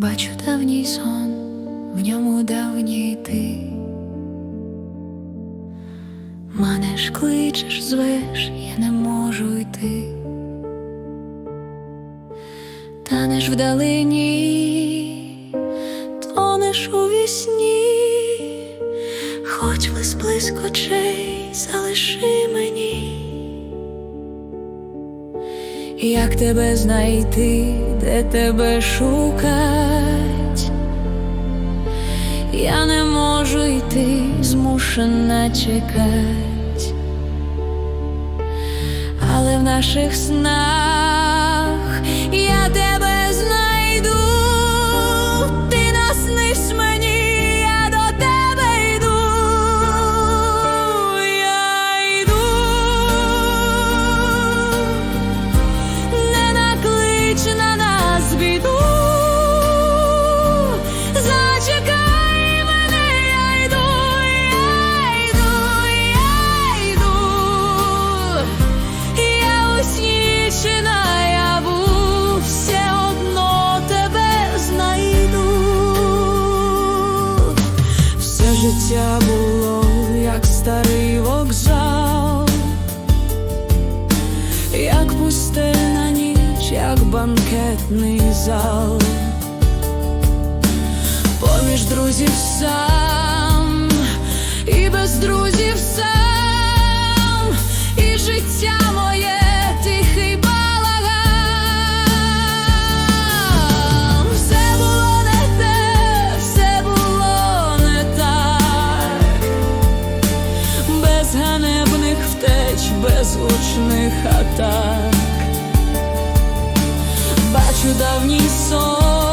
Бачу давній сон, в ньому давній ти. Манеш, кличеш, звеш, я не можу йти. Танеш вдалині, тонеш у вісні, хоч близько очей залиши мені. Як тебе знайти, де тебе шукать? Я не можу йти, змушена чекать, але в наших снах життя було, як старий вокзал. Як пустельна ніч, як банкетний зал, поміж друзів сам, без гучних атак. Бачу давній сон,